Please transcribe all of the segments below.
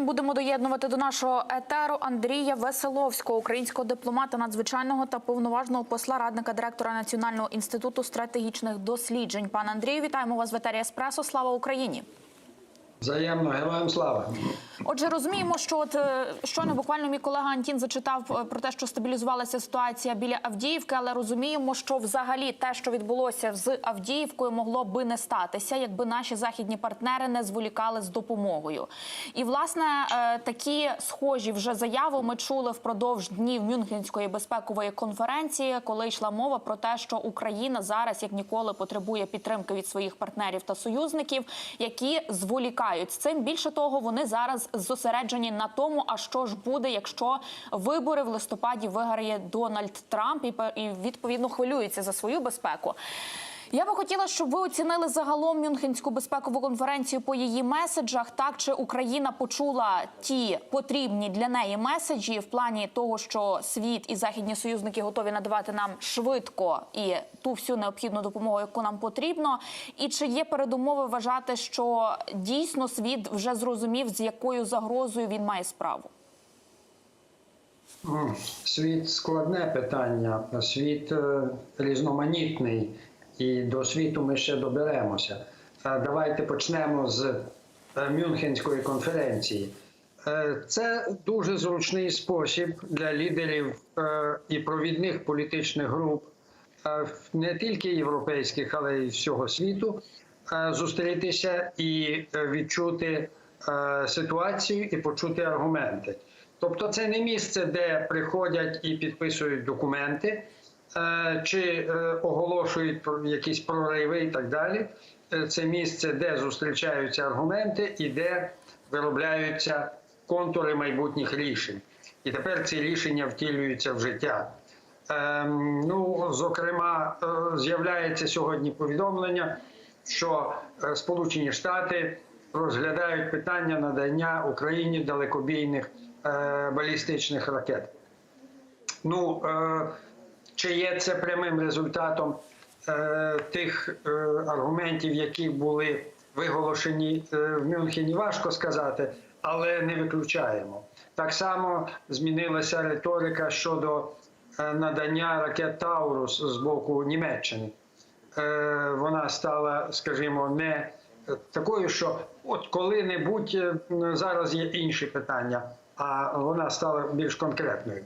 Будемо доєднувати до нашого етеру Андрія Веселовського, українського дипломата, надзвичайного та повноважного посла радника директора Національного інституту стратегічних досліджень. Пане Андрію, вітаємо вас в етері Еспресо. Слава Україні! Взаємно, героям слава. Отже, розуміємо, що от е, щойно буквально мій колега Антін зачитав е, про те, що стабілізувалася ситуація біля Авдіївки, але розуміємо, що взагалі те, що відбулося з Авдіївкою, могло би не статися, якби наші західні партнери не зволікали з допомогою. І власне е, такі схожі вже заяви ми чули впродовж днів Мюнхенської безпекової конференції, коли йшла мова про те, що Україна зараз як ніколи потребує підтримки від своїх партнерів та союзників, які зволікають з цим. Більше того, вони зараз зосереджені на тому, а що ж буде, якщо вибори в листопаді виграє Дональд Трамп і і відповідно хвилюється за свою безпеку. Я би хотіла, щоб ви оцінили загалом Мюнхенську безпекову конференцію по її меседжах. Так чи Україна почула ті потрібні для неї меседжі в плані того, що світ і західні союзники готові надавати нам швидко і ту всю необхідну допомогу, яку нам потрібно, і чи є передумови вважати, що дійсно світ вже зрозумів, з якою загрозою він має справу? Світ складне питання, світ е, різноманітний, і до світу ми ще доберемося. Е, Давайте почнемо з е, Мюнхенської конференції. Е, Це дуже зручний спосіб для лідерів і провідних політичних груп, не тільки європейських, але й всього світу, зустрітися і відчути ситуацію і почути аргументи. Тобто, це не місце, де приходять і підписують документи, чи е, оголошують про якісь прориви і так далі. Е, Це місце, де зустрічаються аргументи і де виробляються контури майбутніх рішень. І тепер ці рішення втілюються в життя. Ем, ну, зокрема, е, з'являється сьогодні повідомлення, що е, Сполучені Штати розглядають питання надання Україні далекобійних е, балістичних ракет. Ну, е, чи є це прямим результатом е, тих е, аргументів, які були виголошені е, в Мюнхені, важко сказати, але не виключаємо. Так само змінилася риторика щодо е, надання ракет Таурус з боку Німеччини. Е, Вона стала, скажімо, не такою, що от коли-небудь е, зараз є інші питання, а вона стала більш конкретною.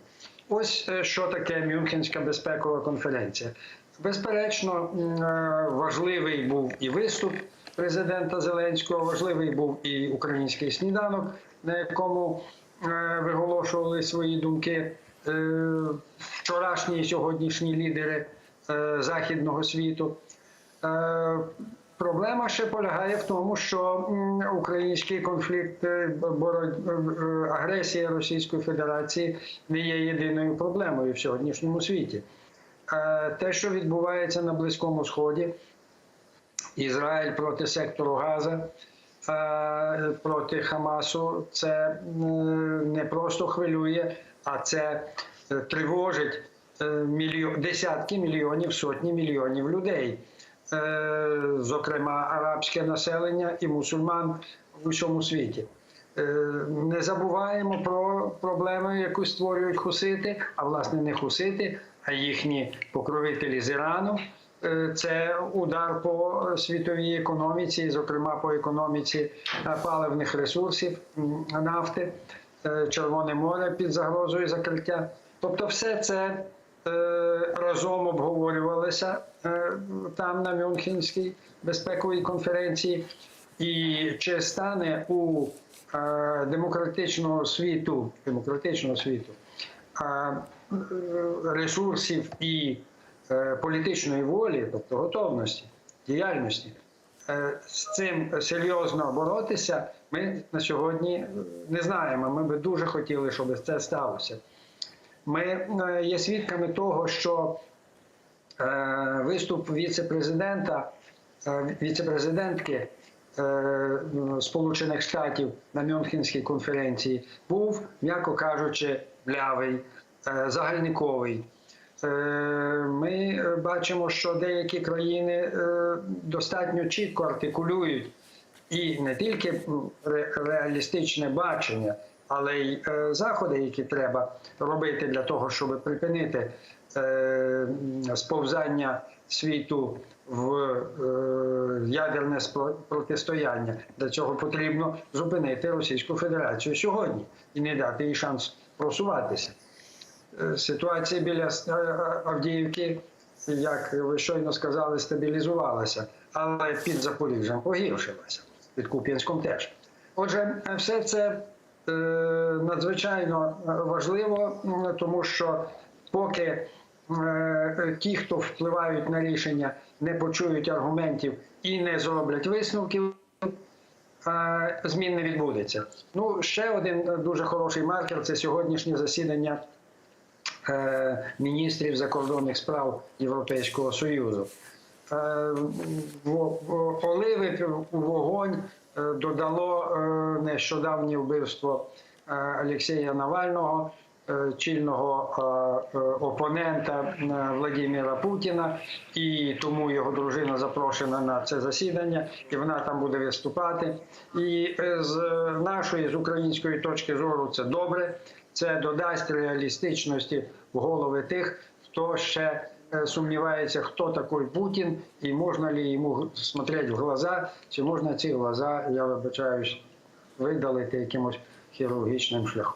Ось е, що таке Мюнхенська безпекова конференція. Безперечно, е, важливий був і виступ президента Зеленського, важливий був і український сніданок, на якому е, виголошували свої думки вчорашні і сьогоднішні лідери західного світу. Е, Проблема ще полягає в тому, що український конфлікт, е, е, агресія Російської Федерації не є єдиною проблемою в сьогоднішньому світі. Е, Те, що відбувається на Близькому Сході, Ізраїль проти сектору Газа, е, проти Хамасу, це не просто хвилює, а це е, тривожить е, десятки мільйонів, сотні мільйонів людей. Е, Зокрема, арабське населення і мусульман в усьому світі. Е, Не забуваємо про проблему, яку створюють хусити, а власне не хусити, а їхні покровителі з Ірану. Е, Це удар по світовій економіці, зокрема по економіці паливних ресурсів, нафти, Червоне море під загрозою закриття. Тобто, все це разом обговорювалося е, там на Мюнхенській безпековій конференції. І чи стане у е, демократичного світу, демократичного світу е, е, ресурсів і е, політичної волі, тобто готовності, діяльності, е, з цим серйозно боротися, ми на сьогодні е, не знаємо. Ми би дуже хотіли, щоб це сталося. Ми е, є свідками того, що е, виступ віце-президента, е, віце-президентки Сполучених Штатів на Мюнхенській конференції був, м'яко кажучи, блявий, загальниковий. Ми бачимо, що деякі країни достатньо чітко артикулюють і не тільки реалістичне бачення, але й е, заходи, які треба робити для того, щоб припинити е, сповзання світу в е, ядерне протистояння. Для цього потрібно зупинити Російську Федерацію сьогодні і не дати їй шанс просуватися. Ситуація біля Авдіївки, як ви щойно сказали, стабілізувалася, але під Запоріжжям погіршилася, під Куп'янськом теж. Отже, все це надзвичайно важливо, тому що поки е, ті, хто впливають на рішення, не почують аргументів і не зроблять висновків, е, змін не відбудеться. Ну, ще один е, дуже хороший маркер це сьогоднішнє засідання е, міністрів закордонних справ Європейського Союзу. Е, Оливи вогонь е, додало е, нещодавнє вбивство е, Олексія Навального, е, чільного е, е, опонента е, Владимира Путіна, і тому його дружина запрошена на це засідання, і вона там буде виступати. І е, з нашої, з української точки зору, це добре. Це додасть реалістичності в голови тих, хто ще е, сумнівається, хто такий Путін, і можна ли йому смотрети в глаза, чи можна ці глаза, я вибачаюсь, видалити якимось хірургічним шляхом.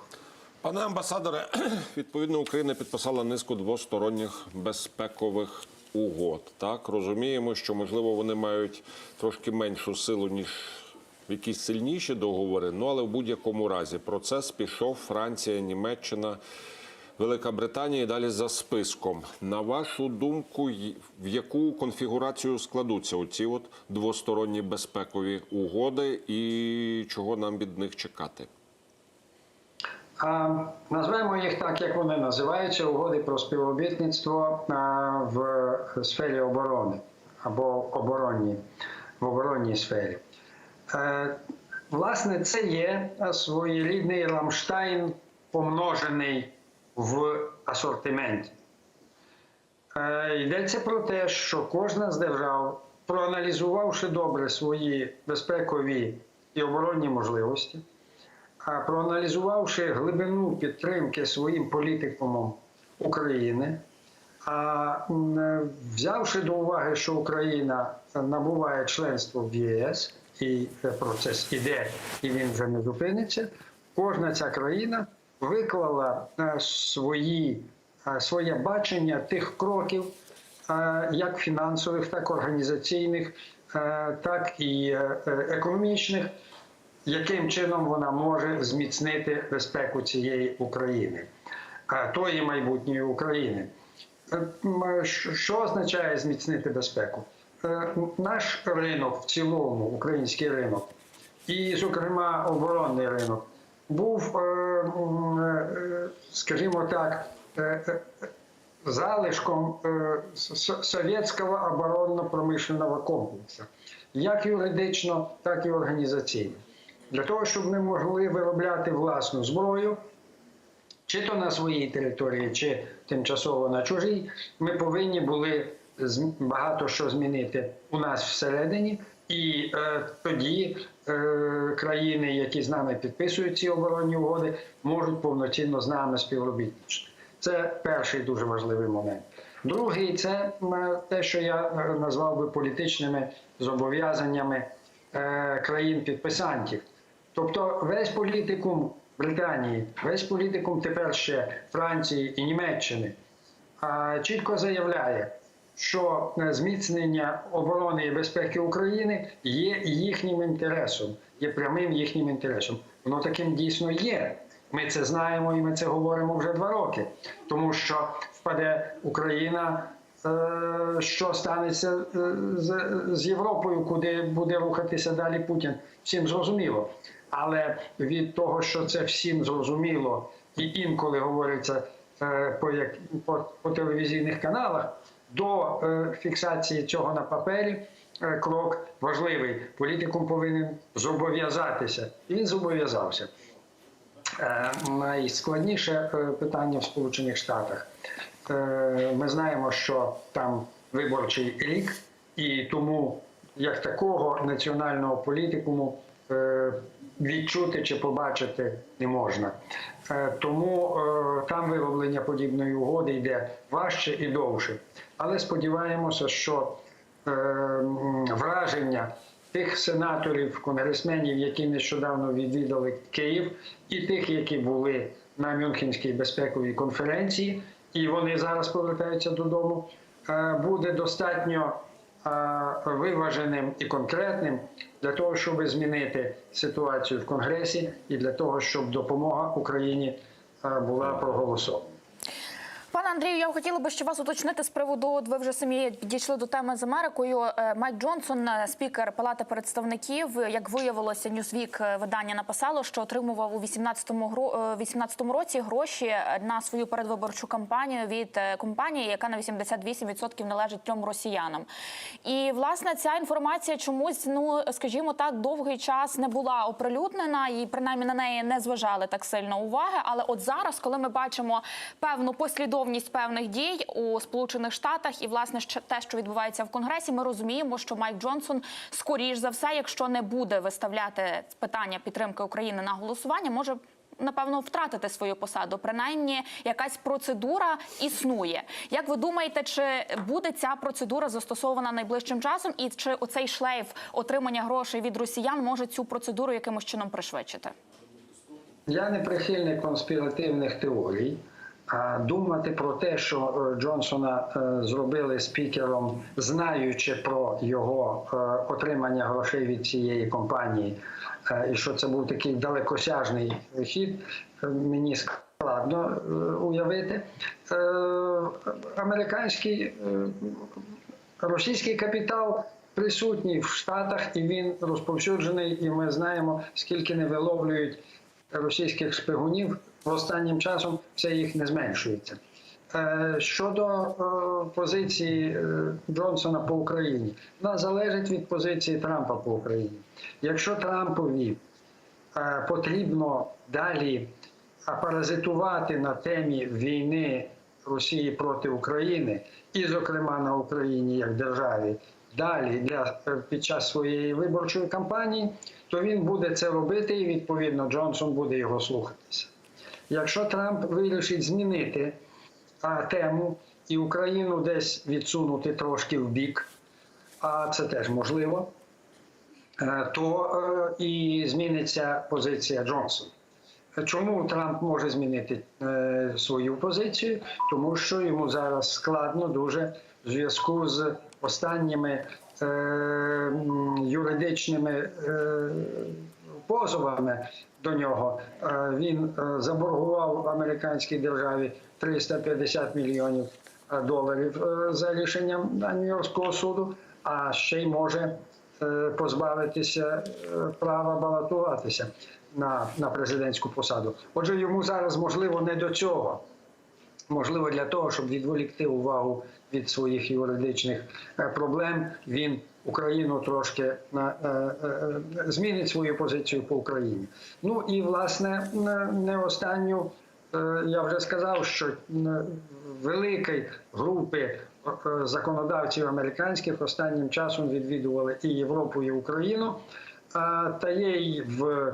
Пане амбасадоре, відповідно, Україна підписала низку двосторонніх безпекових угод. Так розуміємо, що можливо вони мають трошки меншу силу ніж якісь сильніші договори. Ну але в будь-якому разі процес пішов Франція, Німеччина. Велика Британія і далі за списком. На вашу думку, в яку конфігурацію складуться оці от двосторонні безпекові угоди, і чого нам від них чекати? Назвемо їх так, як вони називаються, угоди про співробітництво в сфері оборони або оборонній, в оборонній сфері. Е, власне, це є своєрідний Рамштайн, помножений в асортименті. Е, Йдеться про те, що кожна з держав, проаналізувавши добре свої безпекові і оборонні можливості, проаналізувавши глибину підтримки своїм політикумом України, а взявши до уваги, що Україна набуває членство в ЄС, і е, процес іде, і він вже не зупиниться, кожна ця країна виклала е, свої, е, своє бачення тих кроків, е, як фінансових, так організаційних, е, так і економічних, яким чином вона може зміцнити безпеку цієї України, тої майбутньої України. Що- означає зміцнити безпеку? Наш ринок в цілому, український ринок, і, зокрема, оборонний ринок, був, е, м, е, скажімо так, е, е, залишком е, совєтського оборонно-промишленого комплексу, як юридично, так і організаційно. Для того, щоб ми могли виробляти власну зброю, чи то на своїй території, чи тимчасово на чужій, ми повинні були багато що змінити у нас всередині, і е, тоді е, країни, які з нами підписують ці оборонні угоди, можуть повноцінно з нами співробітничати. Це перший дуже важливий момент. Другий це те, що я е, назвав би політичними зобов'язаннями е, країн-підписантів. Тобто весь політикум Британії, весь політикум тепер ще Франції і Німеччини а, чітко заявляє, що е, зміцнення оборони і безпеки України є їхнім інтересом, є прямим їхнім інтересом. Воно таким дійсно є. Ми це знаємо і ми це говоримо вже два роки, тому що впаде Україна. е, Що станеться е, з, Європою, куди буде рухатися далі Путін? Всім зрозуміло. Але від того, що це всім зрозуміло, і інколи говориться по, по, по телевізійних каналах, до е, фіксації цього на папері е, крок важливий. Політикум повинен зобов'язатися. Він зобов'язався. Е, Найскладніше питання в Сполучених Штатах. Ми знаємо, що там виборчий рік, і тому як такого національного політикуму відчути чи побачити не можна. Тому там вироблення подібної угоди йде важче і довше. Але сподіваємося, що е, враження тих сенаторів, конгресменів, які нещодавно відвідали Київ, і тих, які були на Мюнхенській безпековій конференції, і вони зараз повертаються додому, е, буде достатньо е, виваженим і конкретним для того, щоб змінити ситуацію в Конгресі, і для того, щоб допомога Україні е, була проголосована. Андрію, я хотіла би ще вас уточнити з приводу. От ви вже самі підійшли до теми з Америкою. Е, Майк Джонсон, е, спікер Палати представників, е, як виявилося, е, видання написало, що отримував у 18-му гро- е, 18-му році гроші на свою передвиборчу кампанію від компанії, яка на 88% належить трьом росіянам. І власне ця інформація чомусь, ну скажімо так, довгий час не була оприлюднена, і принаймні на неї не зважали так сильно уваги. Але от зараз, коли ми бачимо певну послідовність певних дій у Сполучених Штатах, і власне те, що відбувається в Конгресі, ми розуміємо, що Майк Джонсон, скоріш за все, якщо не буде виставляти питання підтримки України на голосування, може. Напевно, втратити свою посаду. Принаймні, якась процедура існує. Як ви думаєте, чи буде ця процедура застосована найближчим часом, і чи оцей шлейф отримання грошей від росіян може цю процедуру якимось чином пришвидшити? Я не прихильник конспіративних теорій. А думати про те, що е, Джонсона е, зробили спікером, знаючи про його е, отримання грошей від цієї компанії, і що це був такий далекосяжний хід, мені складно уявити. Американський російський капітал присутній в Штатах і він розповсюджений, і ми знаємо, скільки не виловлюють російських шпигунів останнім часом все їх не зменшується. Е, Щодо е, позиції е, Джонсона по Україні, вона залежить від позиції Трампа по Україні. Якщо Трампові потрібно далі паразитувати на темі війни Росії проти України, і, зокрема, на Україні як державі, далі для під час своєї виборчої кампанії, то він буде це робити, і відповідно Джонсон буде його слухатися. Якщо Трамп вирішить змінити а, тему і Україну десь відсунути трошки в бік, а це теж можливо, е, то е, і зміниться позиція Джонсона. Чому Трамп може змінити е, свою позицію? Тому що йому зараз складно дуже в зв'язку з останніми юридичними позовами до нього. Е, він е, заборгував американській державі 350 мільйонів е, доларів за рішенням Нью-Йоркського суду, а ще й може позбавитися права балотуватися на, на президентську посаду. Отже, йому зараз можливо не до цього. Можливо, для того, щоб відволікти увагу від своїх юридичних е, проблем, він Україну трошки е, е, змінить свою позицію по Україні. Ну і власне не- останню я вже сказав, що великої групи законодавців американських останнім часом відвідували і Європу, і Україну, та є і в,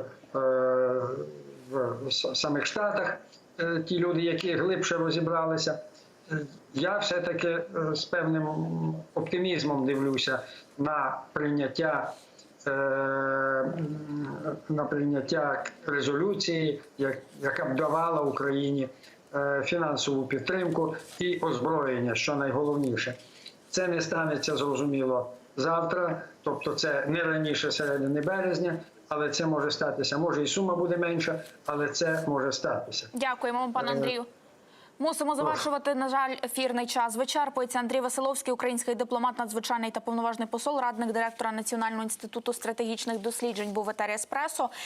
в самих Штатах ті люди, які глибше розібралися. Е, Я все-таки е, з певним оптимізмом дивлюся на прийняття е, на прийняття резолюції, яка б давала Україні е, фінансову підтримку і озброєння, що найголовніше. Це не станеться зрозуміло завтра, тобто це не раніше середини березня, але це може статися. Може і сума буде менша, але це може статися. Дякуємо вам, пане Андрію. Мусимо завершувати. На жаль, ефірний час вичерпується. Андрій Василовський, український дипломат, надзвичайний та повноважний посол, радник директора Національного інституту стратегічних досліджень, був в етері Еспресо.